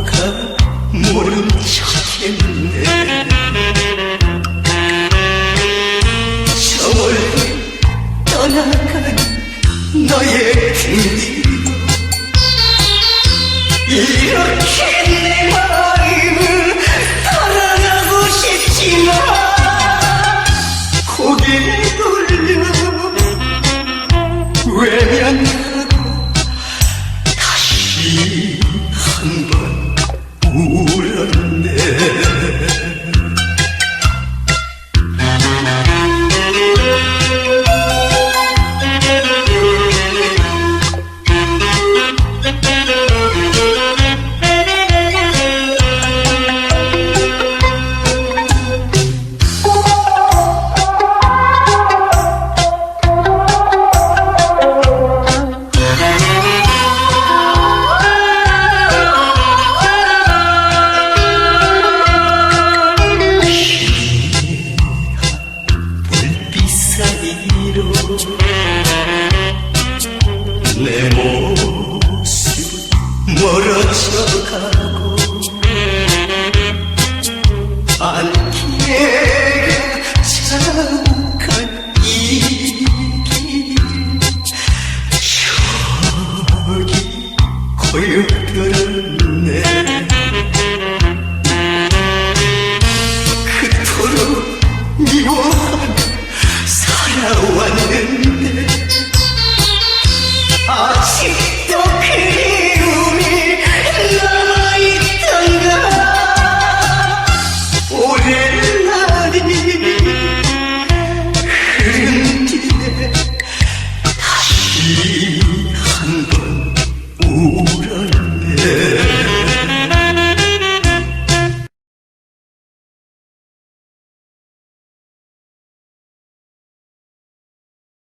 누가 모른 척했네 저멀리 떠나간 너의 그리 이렇게 내 마음을 사랑하고 싶지만 고개를 돌려 외면하고 다시 사이로 내 모습 멀어져가고 안개가 자욱한 이길 저기 고요들었네. 그토록 살아왔는데 Ooh.